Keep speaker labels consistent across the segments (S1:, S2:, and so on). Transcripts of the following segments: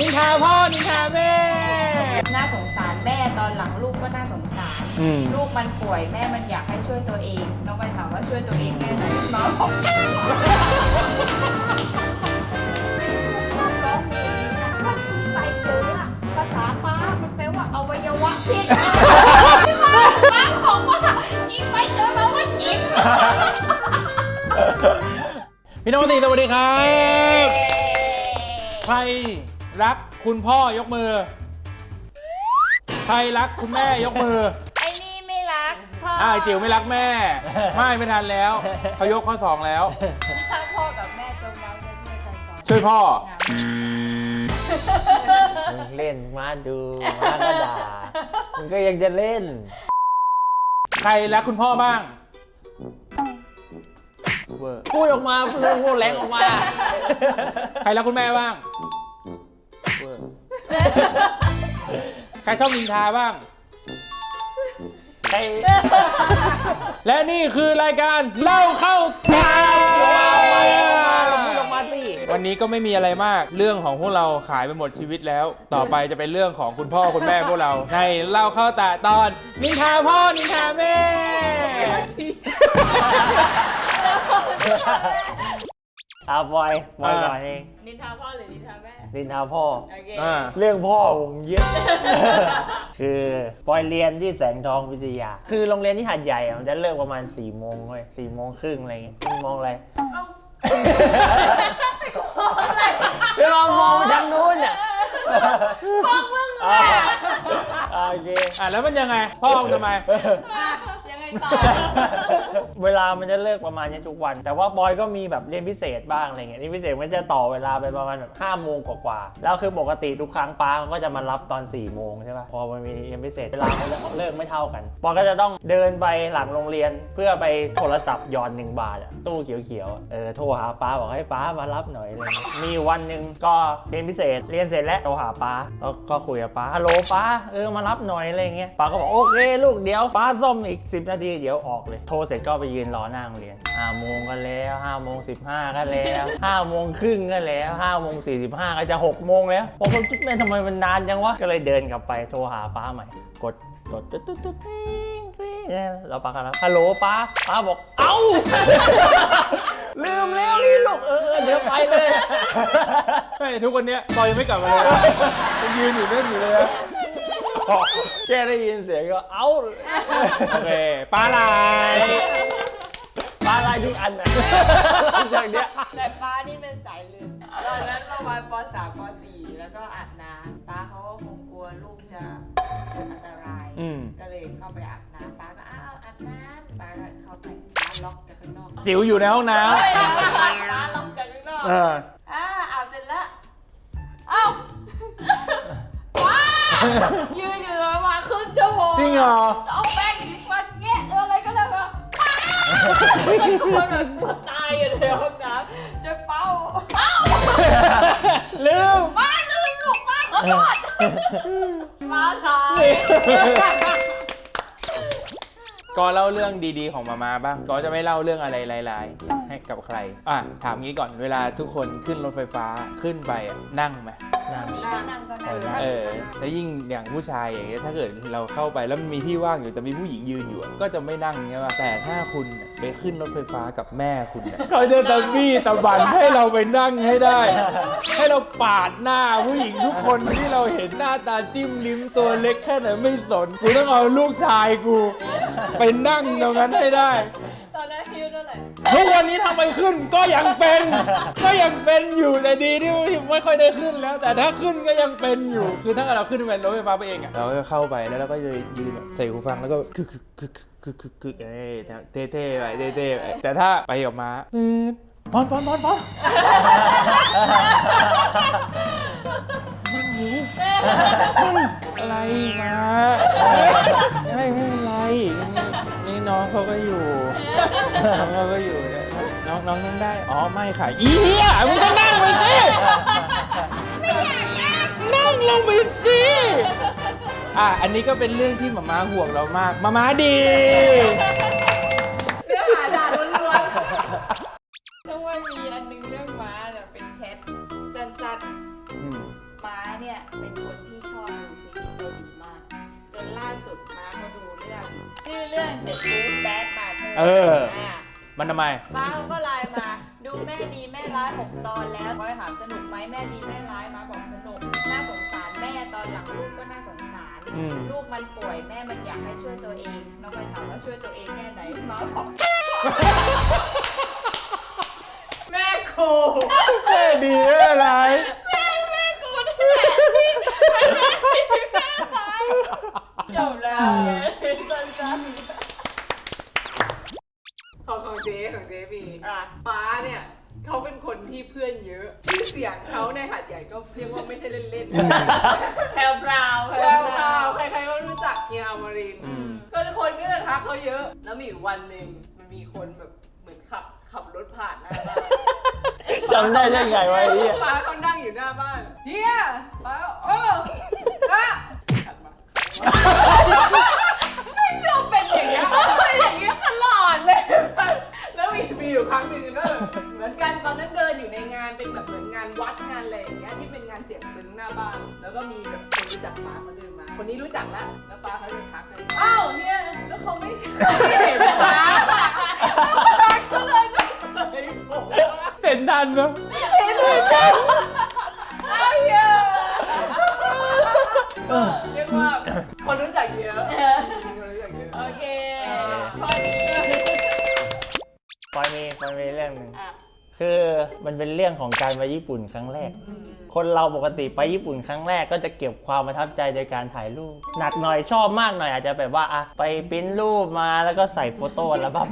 S1: นินทาพ่อนินทาแม่
S2: น่าสงสารแม่ตอนหลังลูกก็น่าสงสาร
S1: อืม
S2: ลูกมันป่วยแม่มันอยากให้ช่วยตัวเอง น้องไปถามว่าช่วยตัวเองแค่ไหนน้องบอกร้องเพลงนี้อะว่าที่ไปเจออะภาษาป้ามันแปลว่าอวัยวะเพศป้าของว่าที่ไปเจอแปลว่าจิ๋ม
S1: พี่น้องสี่สวัสดีครับ ใคร รักคุณพ่อยกมือ ใครรักคุณแม่ยกมือ
S2: ไอ้นี่ไม่รักพ่อ
S1: อ่าจิ๋วไม่รักแม่ ไม่ไม่ทันแล้วเขายกข้อสองแล้ว
S2: ถ้าพ่อกับแม่จมน้ำจะช่วยกันก่อน
S1: ช่วยพ่อ
S3: มึงเล่นมาดูมาก็ด่ามึงก็ยังจะเล่น
S1: ใครรักคุณพ่อบ้างเวอร์
S3: พูดออกมาพูดพูดแรงออกมา
S1: ใครรักคุณแม่บ้างเวอร์ ใครชอบนินทาบ้าง
S3: ใคร
S1: และนี่คือรายการเล่าเข้าตา
S3: พูดออกมาสิ
S1: วันนี้ก็ไม่มีอะไรมากเรื่องของพวกเราขายไปหมดชีวิตแล้ว ต่อไปจะเป็นเรื่องของคุณพ่อคุณแม่พวกเราในเล่าเข้าตาตอน นินทาพ่อนินทาแม่
S3: อาบอยบอยก่อนเอง
S2: นินทาพ่อหรือนินทาแม่
S3: ดินทาพ่อ
S2: โอเค
S1: อ่า
S3: เรื่องพ่อผมเยอะ คือปอยเรียนที่แสงทองวิทยา คือโรงเรียนที่หัดใหญ่อะมันจะเลิกประมาณ4ี่โมงเว้ยสี่โมงครึ่งอะไรเงี้ยมึงมองอะไร
S2: เอ้า
S3: ไปมองมองไปทางนู้นอะ
S2: พ่อมึง
S3: อ่าโอเค
S1: อะแล้วมันยังไง พ่อมึงทำไม
S2: ยังไง ต่อ
S3: เวลามันจะเลิกประมาณนี้ทุกวัน แต่ว่าบอยก็มีแบบเรียนพิเศษบ้างอะไรเงี้ยเรียนพิเศษมันจะต่อเวลาไปประมาณแบบห้าโมงกว่าๆแล้วคือปกติทุกครั้งป้าก็จะมารับตอน4ี่โมงใช่ป่ะพอมันมีเรียนพิเศษเวลามันจะเลิกไม่เท่ากันปอยก็จะต้องเดินไปหลังโรงเรียนเพื่อไปโทรศัพท์หยอดหนึ่งบาทอะตู้เขียวๆอะเออโทรหาป้าบอกให้ป้ามารับหน่อยอะไรเลยมีวันหนึ่งก็เรียนพิเศษเรียนเสร็จแล้วโทรหาป้าแล้วก็คุยกับป้าฮัลโหลป้าเออมารับหน่อยอะไรเงี้ยป้าก็บอกโอเคลูกเดี๋ยวป้าซ่อมอีก 10นาทีเดี๋ยวออกเลย โทรเสร็จก็ไปยืนรอหน้าโรงเรียนห้าโมงก็แล้วห้าโมงสิบห้าก็แล้วห้าโมงครึ่งก็แล้วห้าโมงสี่สิบห้าก็จะหกโมงแล้วผมก็คิดแม่ทำไมมันนานจังวะ ก็เลยเดินกลับไปโทรหาป้าใหม่ กดกดตุ๊ดตุ๊ดตุ๊ดติ๊งติ๊งแล้วป้าก็รับฮัลโหลป้าป้าบอก เอ้าลืมแล้วนี่ลูกเออเออเดี๋ยวไปเลย
S1: ไม่ทุกวันเนี้ยปอยยังไม่กลับมาเลยยังยืนอยู่เล่นอยู่เลยนะ
S3: แกได้ยินเสียงก็เอ้า
S1: โอเคปลาไหล
S3: ปลาลายทุกอันนะหลังจากเนี้ย
S2: แต่ป้านี่เป็นสายลืมตอนนั้นประมาณป .3 ป .4 แล้วก็อาบน้ำป้าเขาก็คงกลัวลูกจะเกิดอันตราย
S1: อืม
S2: ก็เลยเข้าไปอาบน้ำป้าก็อ้าวอาบน้ำป้าก็เข้าไปป้าล็อกจากข้างนอก
S1: จิ๋วอยู่ในห้องน้
S2: เฮ้ยแล้วป้าล็อกจากข้างนอกำ
S1: เออ
S2: ยืนอยู่ประมาณครึ่งชั่วโมง
S1: จริงเหรอ
S2: จะเอาแป้งสีฟันแงะเอออะไรก็ได้ก็ป้าคนแบบกลัวตายอยู่ในห้องน้ำจะเป้าเป้า
S1: ลืม
S2: ป้าลืมลูกป้าขอโทษป้าตาย
S1: ก็เล่าเรื่องดีๆของมามาบ้าง ก็จะไม่เล่าเรื่องอะไรลายๆให้กับใคร อะ ถามงี้ก่อน เวลาทุกคนขึ้นรถไฟฟ้าขึ้นไปอะนั่งไหม
S3: นั่ง
S2: มีที่นั่งก็นั่ง
S1: เออแล้วยิ่งอย่างผู้ชายอย่างเงี้ยถ้าเกิดเราเข้าไปแล้วมันมีที่ว่างอยู่แต่มีผู้หญิงยืนอยู่อะก็จะไม่นั่งใช่ป่ะแต่ถ้าคุณไปขึ้นรถไฟฟ้ากับแม่คุณน่ะเขาจะตะบี้ตะบันให้เราไปนั่งให้ได้ ให้เราปาดหน้าผู้หญิงทุกคนที่เราเห็นหน้าตาจิ้มลิ้มตัวเล็กแค่ไหนไม่สนกูต้องเอาลูกชายกู ไปนั่งตรงนั้นให้ได้
S2: ตอนนั้นอายุเท่าไหร่
S1: ทุกวันนี้ทำไมขึ้นก็ยังเป็น ก็ยังเป็นอยู่แต่ดีที่ไม่ค่อยได้ขึ้นแล้ว แต่ถ้าขึ้นก็ยังเป็นอยู่ คือถ้าเราขึ้นเป็นรถไฟฟ้าไปเองอะเราก็เข้าไปแล้วเราก็จะยืนแบบใส่หูฟังแล้วก็คึกคึกคึกคึกคึกคึกเอ้ยเท่ๆไปเท่ๆไปแต่ถ้าไปออกมาตืดปอนปอนปอนปอนนั่งอยู่นั่งอะไรมาไม่ไม่เป็นไร นี่น้องเขาก็อยู่ น้องเขาก็อยู่เนี่ยน้องน้องนั่งได้ อ๋อไม่ค่ะอีเหี้ยมึงก็นั่งไปสินั่งลงไปสิอะอันนี้ก็เป็นเรื่องที่หมาม้าห่วงเรามากหมาม้าดี
S2: เอออะ
S1: มันทำไม
S2: มาเขาก็ไลน์มา ดูแม่ดีแม่ร้ายหกตอนแล้วพอยถามสนุกไหมแม่ดีแม่ร้ายมาบอกสนุก น่าสงสารแม่ตอนหลังลูกก็น่าสงสาร
S1: อืม
S2: ลูกมันป่วยแม่มันอยากให้ช่วยตัวเอง น้องไปถามว่าช่วยตัวเองแค่ไหนมาบอก แม่ครู
S1: แม่ดีอะไร
S2: แม่แม่กูนี่แหละแม่แม่แม่ร้ายจบแล้วสั้น
S4: ของ ของเจ๊ของเจ๊มี
S2: ๆอะ
S4: ป้าเนี่ยเขาเป็นคนที่เพื่อนเยอะชื่อเสียงเขาในหัดใหญ่ก็เรียกว่าไม่ใช่เล่นๆ
S2: แพรวพราว
S4: แพรวพราวใครๆก็รู้จักเฮียอมรินทร์
S1: อืม
S4: ก็คนก็จะทักเขาเยอะ แล้วมีอยู่วันหนึ่งมันมีคนแบบเหมือนขับขับรถผ่านหน้าบ้าน
S3: จำได้ได้ไงวะไอ้เหี้ย
S4: ป้าเขานั่งอยู่หน้าบ้านเฮียป้าก็โอ้ป้าหันม มา ของการ
S3: ไปญี่ปุ่นครั้งแรก คนเราปกติไปญี่ปุ่นครั้งแรกก็จะเก็บความประทับใจโดยการถ่ายรูป หนักหน่อยชอบมากหน่อยอาจจะแบบว่าอะไปปริ้นรูปมาแล้วก็ใส่โฟโต้อัลบั้ม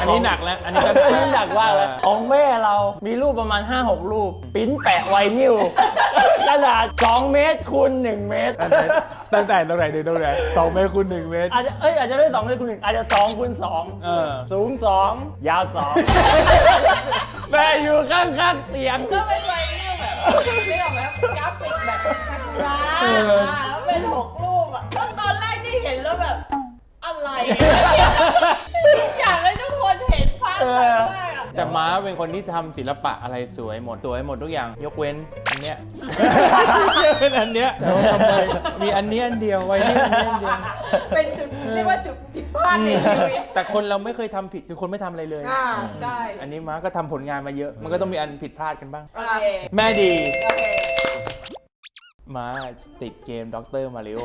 S1: อันนี้หนักแล้ว อันนี้ก็
S3: อันนี้หนักมากเลยของแม่เรามีรูปประมาณ 5-6 รูป ปริ้นแปะไวนิวขนาด 2 เมตรคูณ1เมตร
S1: ตั้งแต่ตรงไหนถึงตรงไหนสองเมตรคูณหนึ่งเมตร
S3: อาจจะเอ้ยอาจจะไม่สองเมตรคูณหนึ่งอาจจะ2คูณ2
S1: เออ
S3: สูง2ยาว2แม่อยู่ข้างๆเตียง
S2: ก็เป็นไวนิลแบบเรียกแบบกราฟิกแบบซากุระ
S1: เออ
S2: แล้วเป็นหกรูปอะแล้วตอนแรกที่เห็นแล้วแบบ อะไรอยาก แรกอะ
S1: แต่ม้าเป็นคนที่ทำศิลปะอะไรสวยหมด สวยหมดทุกอย่าง ยกเว้นอันเนี้ยเป็นอันเนี้ยแต่ว่าทำไมมีอันเนี้ยอันเดียวไว้นี่อันเนี้ยอันเดียว
S4: เป็นจุดเรียกว่าจุดผิดพลาดในชีวิต
S1: แต่คนเราไม่เคยทำผิดคือคนไม่ทำอะไรเลย
S4: อ่าใช่
S1: อันนี้ม้าก็ทำผลงานมาเยอะ มันก็ต้องมีอันผิดพลาดกันบ้าง
S2: โอเค
S1: แม่ดี
S4: โอเค
S1: ม้าติดเกมด็อกเตอร์มาริโอ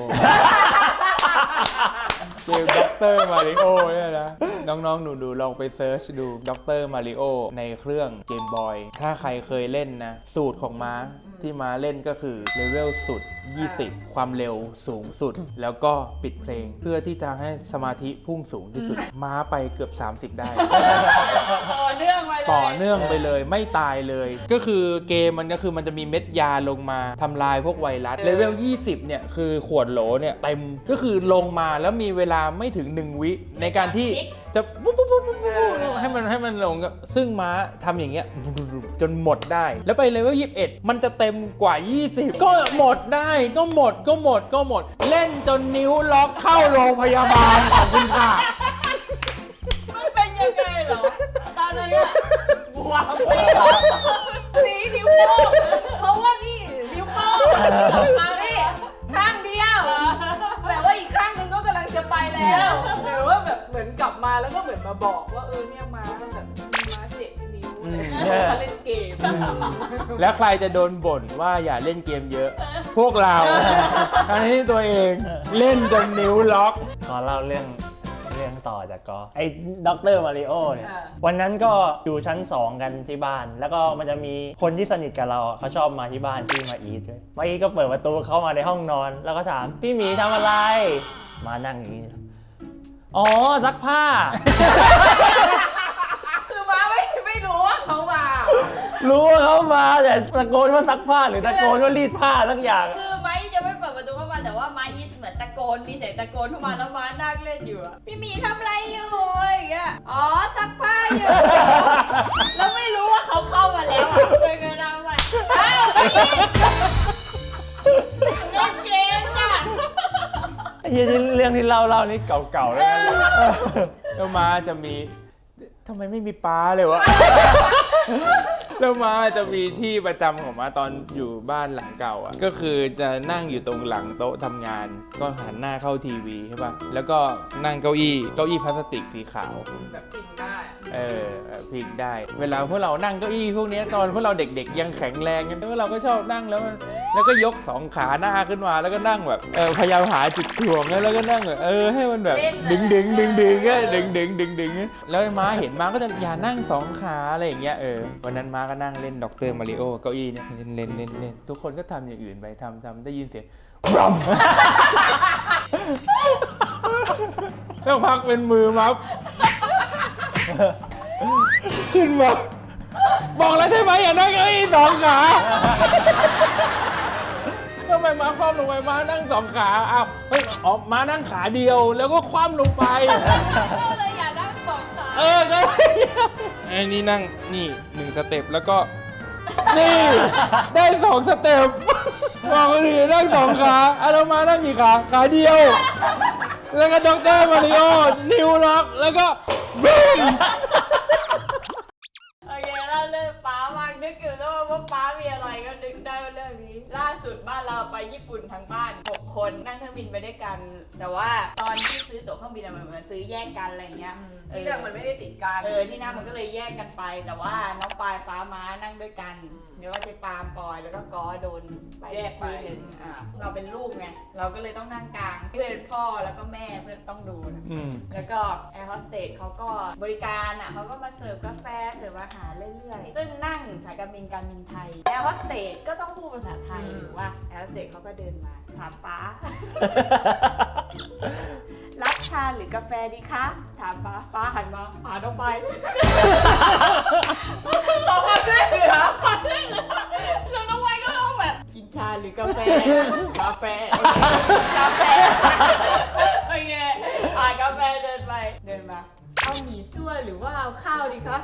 S1: เกมด็อกเตอร์มาริโอเนี่ยนะ น้องๆ หนูๆลองไปเซิร์ชดูด็อกเตอร์มาริโอในเครื่องเกมบอย ถ้าใครเคยเล่นนะ สูตรของม้าที่ม้าเล่นก็คือเลเวลสุด 20 ความเร็วสูงสุด แล้วก็ปิดเพลง เพื่อที่จะให้สมาธิพุ่งสูงที่สุด ม้าไปเกือบ 30 ได้
S2: ต่อเนื่องมาเลย
S1: ต่อเนื่องไปเลยไม่ตายเลย ก็คือเกมมันก็คือมันจะมีเม็ดยาลงมาทำลายพวกไวรัสเลเวล 20 เนี่ยคือขวดโหลเนี่ยเต็มก็คือลงมาแล้วมีเวลาไม่ถึง 1 วิ ในการที่จะปุ๊บปุ๊บปุ๊บปุ๊บปุ๊บให้มันให้มันลงก็ซึ่งม้าทำอย่างเงี้ยจนหมดได้ แล้วไปเลเวล21 มันจะเต็มกว่า 20 ก็หมดได้ก็หมดก็หมดก็หมด เล่นจนนิ้วล็อกเข้าโรงพยาบาลขอบคุณค่ะ
S2: มันเป็นยังไงเหรอตอนนั้นอะ
S4: บวมสีนิ้วโป้ง มแล้ว
S1: ใครจะโดนบ่นว่าอย่าเล่นเกมเยอะ พวกเราทั้งที่ตัวเองเล่นจนนิ้วล็อก
S3: ขอเล่าเรื่องเรื่องต่อจากก็ไอ้ด็อกเตอร์มาริโอเนี่ย
S4: อ่า
S3: วันนั้นก็อยู่ชั้น 2 กันที่บ้าน แล้วก็มันจะมีคนที่สนิทกับเราอะเขาชอบมาที่บ้านชื่อมาอีทด้วยมาอีทก็เปิดประตูเข้ามาในห้องนอน แล้วก็ถามพี่หมีทำอะไร มานั่งอย่างนี้ อ๋อซักผ้า มาแต่ตะโกนว่าซักผ้าหรือตะโกนว่ารีดผ้าสักอย่าง
S2: คือไม้จะไม่เปิดประตูเข้ามาแต่ว่าไม้ยิเหมือนตะโกนมีเสียงตะโกนเข้ามาแล้วม้านั่งเล่นอยู่อะพี่หมีทำอะไรอยู่อย่างเงี้ยอ๋อซักผ้าอยู่ แล้วไม่รู้ว่าเขาเข้ามาแล้วอะเลยเกินเอาไปอ้าวพี่เล่นเกมจ้ะ
S3: ไอ้เหี้ยที่เรื่องที่เล่าเล่านี่เก่าๆแล้วนะ
S1: แล้วมาจะมีทำไมไม่มีป้าเลยวะ แล้วมาจะมีที่ประจำของมาตอนอยู่บ้านหลังเก่าอะก็คือจะนั่งอยู่ตรงหลังโต๊ะทำงาน ก็หันหน้าเข้าทีวีใช่ป่ะแล้วก็นั่งเก้าอี้เก้าอี้พลาสติกสีขาว
S4: แบบพิงได้
S1: เออพลิกได้ เวลาพวกเรานั่งเก้าอี้พวกเนี้ยตอนพวกเราเด็ก ๆ ยังแข็งแรงกันพวกเราก็ชอบนั่งแล้วมัน แล้วก็ยกสองขาหน้าขึ้นมาแล้วก็นั่งแบบเออพยายามหาจุดถ่วงแล้วก็นั่งแบบเออให้มันแบบ
S2: เล่น
S1: ดึ
S2: นะ
S1: งดึงดึงดึงก็ดึงดึงดึงดึงแล้วม้าเห็นม้าก็จะอย่านั่งสองขาอะไรอย่างเงี้ยเออวันนั้นม้าก็นั่งเล่นด็อกเตอร์มาริโอเก้าอี้เนี่ยเล่นเล่นเล่นเล่นทุกคนก็ทำอย่างอื่นไปทำทำได้ยินเสียงบรอมแล้วพักเป็นมือมัฟขึ้นมาบอกแล้วใช่ไหมอย่านั่งเก้าอี้สองขาทำไมม้าค ว่ำลงไปม้านั่งสองขาอ้าวเฮ้ยอ๋อม้านั่งขาเดียวแล้วก็คว่ำลงไป
S2: ก็เลยอยากนั่งสองขา
S1: เออก็ไอ้นี่นั่งนี่หนึ่งสเต็ปแล้วก็ นี่ ได้สองสเต็ปบอกคนอื่นนั่งสองขาเอาแล้วมานั่งกี่ขาขาเดียว แล้วก็ด็อกเตอร์มาริโอนิวล็อกแล้วก็บูม
S2: ทั้งบ้าน ผ คนนั่งเครื่องบินไปด้วยกัน แต่ว่าตอนที่ซื้อตั๋วเครื่องบินอะมันเหมือนซื้อแยกกันอะไรเงี้ย
S4: ที่เดิมมันไม่ได้ติดกัน
S2: เออที่นั่งมันก็เลยแยกกันไป แต่ว่าน้องปายฟ้าม้านั่งด้วยกัน
S4: อืม
S2: เดี๋ยวว่าเจะปาล์มปอยแล้วก็กอโดนไป
S4: แยกไป
S2: ที่หนึ่งอะเราเป็นลูกไงเราก็เลยต้องนั่งกลางเพื่อนพ่อแล้วก็แม่เพื่อนต้องดูนะ
S1: อืม
S2: แล้วก็แอร์โฮสเตสเขาก็บริการอะเขาก็มาเสิร์ฟกาแฟเสิร์ฟอาหารเรื่อยๆ ซึ่งนั่งสายการบินการบินไทยแอร์โฮสเตสก็ต้องพูดภาษาไทยหรือว่าแอร์โฮสเตสเขาก็เดินมา ถามป้า รับชาหรือกาแฟดีคะ ถามป้า ป้าหันมาหาน้องไปขอความช่วยเหลือความช่วยเหลือแล้วน้องไปก็ร้องแบบ กินชาหรือกาแฟ กาแฟ กาแฟโอเคอ่านกาแฟเดินไป เดินมา เอาหมี่ซั่วหรือว่าเอาข้าวดีคะ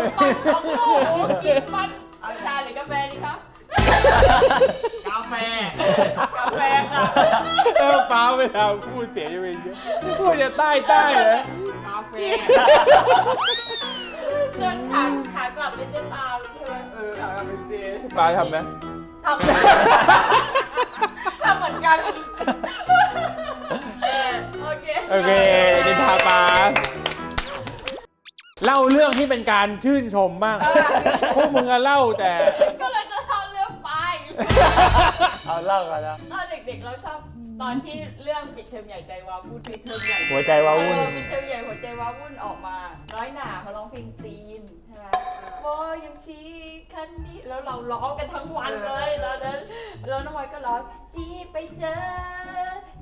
S2: มปังสองลูกโอ้โหกินมันเอาชาหรือกาแฟดีครับ กาแฟ กาแฟค่ะ
S1: เออป้าเวลาพูดเสียงจะเป็นอย่างเงี้ยพูดจะใต้ใต้เลย
S2: กาแฟ จนขาขากลับเป็นเจ๊ตามใช่ไหม
S4: เออเอาเป็นเจ
S1: ป้าทำไหม
S2: ทำทำเหมือนกัน โอเค
S1: โอเคนินทาป้า เล่าเรื่องที่เป็นการชื่นชมบ้าง พวกมึงอะเล่าแต่
S2: ก็เลยจะเล่าเรื่องไป
S3: เอาเล่ากันนะ
S2: ตอนเด็กๆเราชอบตอนที่เรื่องปิดเทอมใหญ่ใจวาวุ่นปิดเทอมใหญ่
S3: หัวใจว้าวุ่น
S2: เออปิดเทอมใหญ่หัวใจวาวุ่นออกมาน้อยหนาเขาร้องเพลงจีนใช่ไหมโอ้ยยังชี้คันนี้แล้วเราร้องกันทั้งวันเลยตอนนั้นแล้วน้องวายก็ร้องจีไปเจอ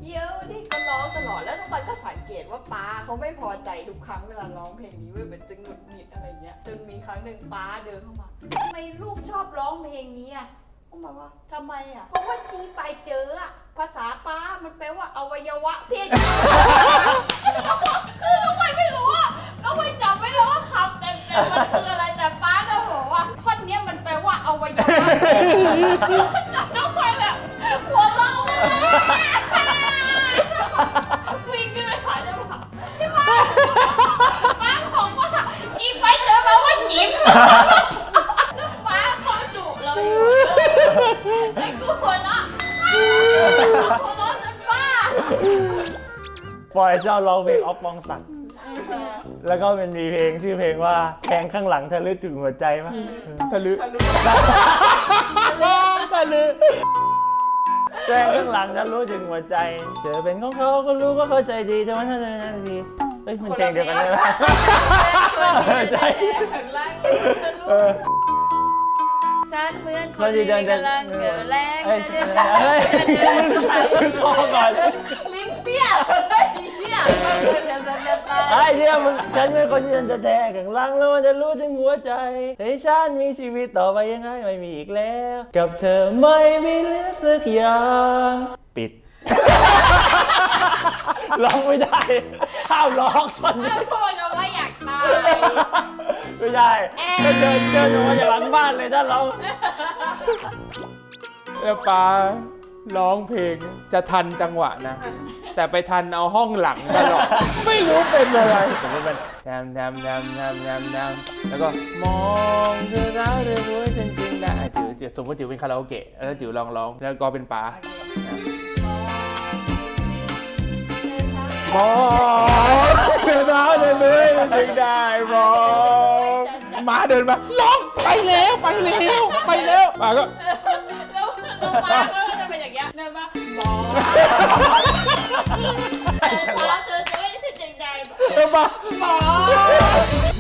S2: เยี่ยวนี่ก็ร้องตลอดแล้วน้องวายก็สังเกตว่าป้าเขาไม่พอใจทุกครั้งเวลาร้องเพลงนี้เว้ยมันจะหงุดหงิดอะไรเงี้ยจนมีครั้งหนึ่งป้าเดินเข้ามาทำไมลูกชอบร้องเพลงนี้อะก็บอกว่าทำไมอะเพราะว่าจีไปเจออะภาษาป้ามันแปลว่าอวัยวะเพศคือน้องไม่ไม่รู้อะน้องไม่จำไม่ได้ว่าคำเต็มๆมันคืออะไรแต่ป้าเนี่ยบอกว่าท่อนนี้มันแปลว่าอวัยวะเพศจำน้องไปแบบหัวเราะ วิ่งขึ้นไปหาเจ้าบ่าวใช่ไหมป้าของว่าจีไปเจอแปลว่าจิ๋มป้าเขาดุเราอยู่ไอ้กูหัวเราะหัวเราะจนบ้า
S3: ปอยชอบร้องเพลงออฟปองศักดิ์แล้วก็เป็นมีเพลงชื่อเพลงว่าแทงข้างหลังทะลึกถึงหัวใจมั้ย
S1: ทะลึ
S4: ทะลุ
S1: ทะลึ
S3: แทงข้างหลังทะลุถึงหัวใจ เจอเป็นของเขาก็รู้ก็เข้าใจดีแต่ว่าถ้าจะนั่นดีเอ้ยมันเพลงเดียวกันเลยนะใช่
S2: ถึงล่างฉันเหมือนค
S3: คนนที่
S2: ที่
S3: เดินจะ
S2: กำลังเกิดแรง
S3: เอ้ย
S2: จะเดิน
S3: เฮ้ย
S2: จะเดิน
S3: พอก่อน
S2: ลิ้นเปี้ย
S3: ไอ้เนี่ยมึงฉันเป็นคนที่ฉันจะแท้ข้างหลังแล้วมันจะรู้ถึงหัวใจแต่ฉันมีชีวิตต่อไปยังไงไม่มีอีกแล้ว กับเธอไม่มีเหลือสักอย่าง ปิด ร้องไม่ได้ห้ามร้องคนเดียว
S2: พูดกันว่าอยากตาย
S3: ไม่ได้ก็เดินเดินออกมาจากหลังบ้านเลยถ้าเรา
S1: แล้วป้า ร้องเพลงจะทันจังหวะนะ แต่ไปทันเอาห้องหลังตลอดไม่รู้เป็นอะไรสมมติมันแนมแนมแนมแนมแนมแนมแล้วก็มองเธอแล้วเธอรู้จริงๆนะอะจิ๋วจิ๋วสมมติจิ๋วเป็นคาราโอเกะแล้วจิ๋วลองร้องแล้วก็เป็นป้ามองเธอแล้วเธอรู้จริงๆได้มองมาเดินมาร้องไปแล้วไปแล้วไปแล้วป้าก็
S2: แล้วแล้วมาก็ จะเป็นอย่างเงี้ยเดินมาหมอหมอเจอเจอไม่ใช่จริงใจ
S1: เออมา
S2: หมอ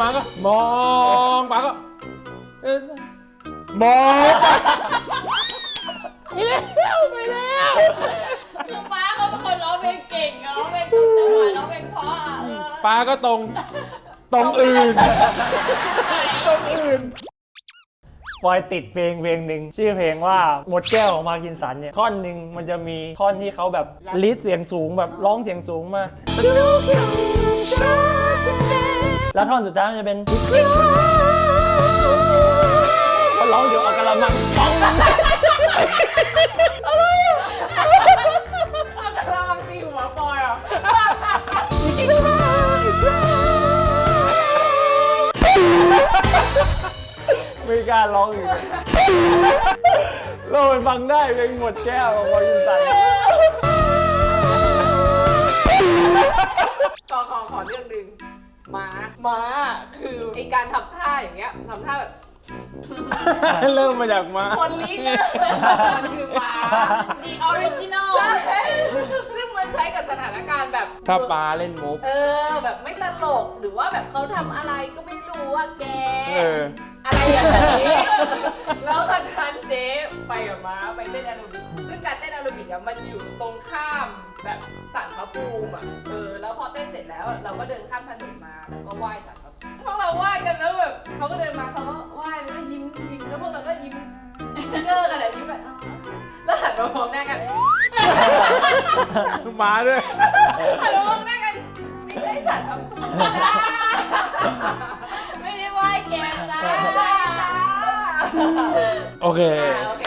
S1: มาก็มองมาก็เออมองไปแล้วไปแล้ว
S2: คือม้าเขาเป็นคนร้องเพลงเก่งร้องเพลงถูกจังหวะร้องเพลงเพราะอะเออ
S1: ปลาก็ตรงตรงอื่น ตรงอื่น
S3: ปอยติดเพลงเพลงหนึ่งชื่อเพลงว่าหมดแก้วของมาคินสันเนี่ยท่อนหนึ่งมันจะมีท่อนที่เขาแบบลิดเสียงสูงแบบร้องเสียงสูงมากแล้วท่อนสุดท้ายมันจะเป็นเขาร้องอยู่เอากระมัง
S4: ร้อง
S3: กล้าร้องอยู่เราไปฟังได้เพลงหมดแก้วของมาคินสัน
S4: ขอขอขอเรื่องหนึ่งม้าม้าคือไอการทำท่าอย่างเงี้ยทำท่าแบบ
S1: เริ่มมาจากมา
S4: คนลิกอะมันคือม้า
S2: ดีออริจินอล
S4: ใช่ซึ่งมันใช้กับสถานการณ์แบบ
S1: ถ้าปลาเล่นมุก
S4: เออ แบบไม่ตลกหรือว่าแบบเขาทำอะไรก็ไม่รู้ว่าแก
S1: เออ
S4: อะไรอย่างนี้ แล้วคันทันเจ๊ไปกับม้าไปเต้นแอโรบิกซึ่งการเต้นแอโรบิกอะมันอยู่ตรงข้ามแบบสารพระภูมิอะเออ แล้วพอเต้นเสร็จแล้วเราก็เดินข้ามถนนมาแล้วก็ไหว้สารพระภูมิพวกเราไหว้กันแล้วแบบเขาก็เดินมาเขาก็ไหว้แล้วก็ยิ้มยิ้มแล้วพวกเราก็ยิ้มเลิกกันอะยิ้มแบบอ๋อแล้วหันมามองหน้ากัน
S1: มาด้วย
S4: หันมามองหน้ากันไม่ใช่สารพระ
S2: แกจ้า
S1: โอเค
S4: อ่าโอเค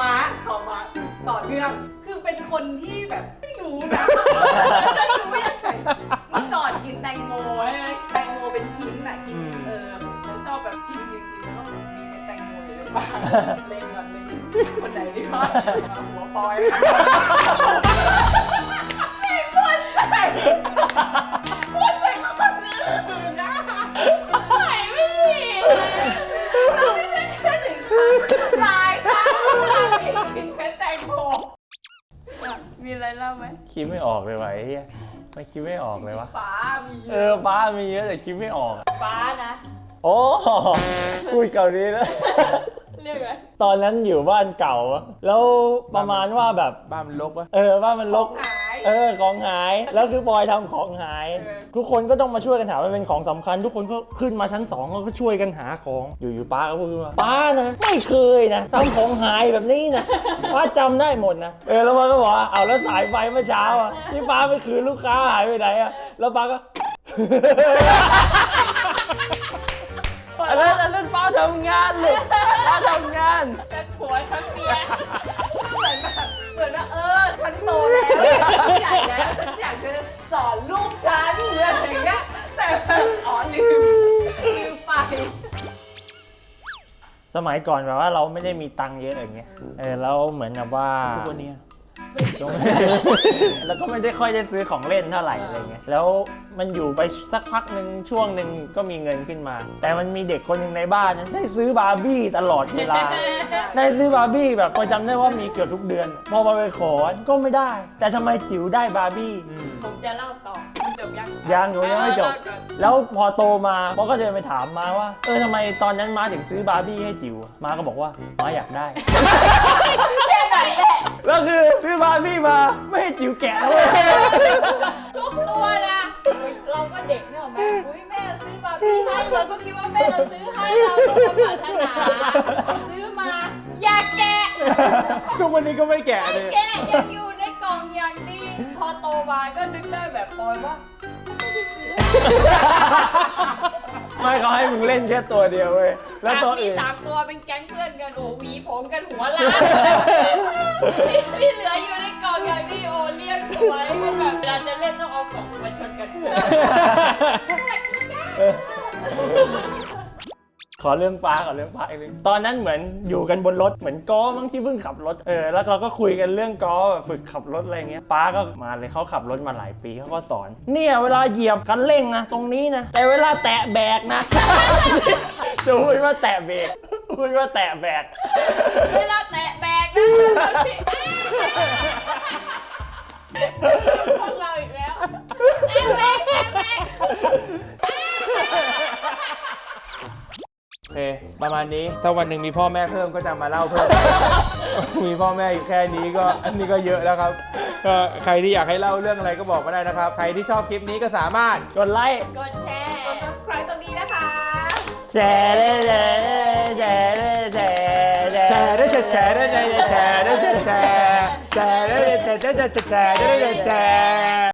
S4: ม้าขอมาต่อเนื่องคือเป็นคนที่แบบไม่รู้นะไม่รู้ยังไงเมื่อก่อนกินแตงโมใช่ไหมแตงโมเป็นชิ้นอะกิน
S1: อืม
S4: เออแล้วชอบแบบกินกินกินแล้วก็มีเป็นแตงโมอยู่ในปากเล่นก่อนเล่นคนไหนดีวะเอาหัวปอย คิ
S2: ด
S4: ไม่
S2: อ
S3: อกเลยวะไอ้เหี้ยไม่คิดไม่ออกเลยวะ
S4: ฟ้ามี
S3: เออป้ามีเยอะแต่คิดไม่ออกอะ
S2: ฟ้านะ
S3: โอ้พูดเกาหลีนะ
S2: เรียกอะไร
S3: ตอนนั้นอยู่บ้านเก่าอะแล้วประมาณว่าแบบ
S1: บ้านมันลกวะ
S3: เออบ้านมันรก
S4: หาย
S3: เออของหาย แล้วคือบอยทำของหาย
S4: เออ
S3: ทุกคนก็ต้องมาช่วยกันหามันเป็นของสำคัญ ทุกคนก็ขึ้นมาชั้นสองก็ช่วยกันหาของอยู่ๆป้าก็พูดว่าป้านะไม่เคยนะทำของหายแบบนี้นะป้าจำได้หมดนะเออแล้วมันก็บอกว่าเอาแล้วสายไฟเมื่อเช้าอะที่ป้าไปคืนลูกค้าหายไปไหนอะแล้วป้าก็ อันนั้นอันนั้นป้าทำงานเลยป้าทำงาน
S2: เป็นผัวทั้งเมีย
S4: เหมือนแบบเหมือนว่าเออ ฉันโตแล้วฉันใหญ่แล้วฉันอยากจะสอนลูกฉันอะไรอย่างเงี้ยแต่แบบอ๋อลืมลืมไป
S3: สมัยก่อนแบบว่าเราไม่ได้มีตังค์เยอะอย่างเงี้ย เออแล้วเหมือนแบบว่า
S1: ทุกวันนี้
S3: แล้วก็ไม่ได้ค่อยได้ซื้อของเล่นเท่าไหร่อะไรเงี้ย แล้วมันอยู่ไปสักพักหนึ่งช่วงหนึ่งก็มีเงินขึ้นมา แต่มันมีเด็กคนหนึ่งในบ้านนั้นได้ซื้อบาร์บี้ตลอดเวลา ได้ซื้อบาร์บี้แบบประจำได้ว่ามีเกือบทุกเดือน พอมาไปขอก็ไม่ได้ แต่ทำไมจิ๋วได้บาร์บี้
S1: อืม
S2: ผมจะเล่าต่อมันจบ ยัง
S3: ยังหนูยังไม่จบ
S2: เล่าก่อน
S3: แล้วพอโตมาพ่อก็เดินไปถามมาว่า เออทำไมตอนนั้นมาถึงซื้อบาร์บี้ให้จิ๋วมาก็บอกว่ามาอยากได้
S2: แค่ไหนแหละ
S3: แล้วคือซื้อบาร์บี้มาไม่ให้จิ๋วแกะเลย
S2: ทุกตัวนะเราก็เด็กเนี่ยหรอกแม่อุ้ยแม่ซื้อบาร์บี้ให้เราก็คิดว่าแม่เราซื้อให้เราสมปรารถนาซื้อมาอย่าแกะ
S1: ทุกวันนี้ก็ไม่แกะ
S2: ไม่
S1: เลย
S2: แกะยังอยู่ในกล่องอย่างดี พอโตมาก็นึกได้แบบปอยว่า ไม่ได้ซื้อ
S3: ไม่เขาให้มึงเล่นแค่ตัวเดียวเว้ยแล้วตัว
S2: มี
S3: อื่น
S2: สามตัวเป็นแก๊งเพื่อนกันโอ้หวีผมกันหัวล้านที่ที่เหลืออยู่ในกล่องอย่างดีโอเรียกสวยกันแบบเวลาจะเล่นต้องเอากล่องมาชนกัน
S3: ขอเรื่องป้าขอเรื่องป้าอีกนิดตอนนั้นเหมือนอยู่กันบนรถเหมือนก้อมั้งที่เพิ่งขับรถเออแล้วเราก็คุยกันเรื่องก้อแบบฝึกขับรถอะไรเงี้ยป้าก็มาเลยเขาขับรถมาหลายปีเขาก็สอน เนี่ยเวลาเหยียบคันเร่งนะตรงนี้นะแต่เวลาแตะแบกนะจะพูดว่าแตะเบรกพูดว่าแตะแบก
S2: เวลาแตะแบกนะตอนที่พวกเราอีกแล้วแตะแบกแตะแบก
S1: โอ เคประมาณนี้ ถ้าวันหนึ่งมีพ่อแม่เพิ่มก็จะมาเล่าเพิ่ม มีพ่อแม่อยู่แค่นี้ก็อันนี้ก็เยอะแล้วครับก็ใครที่อยากให้เล่าเรื่องอะไรก็บอกมาได้นะครับ ใครที่ชอบคลิปนี้ก็สามารถ
S3: กดไลค์
S2: กดแชร์
S4: กด subscribe ตรงนี้นะคะ
S3: แชร์ได้แชร์ได้แชร์ได้แชร์
S1: แชร์ได้แชร์ได้แชร์ได้แชร์ได้แชร์แชร์ได้แชร์ได้แชร์ได้แชร์ได้แชร์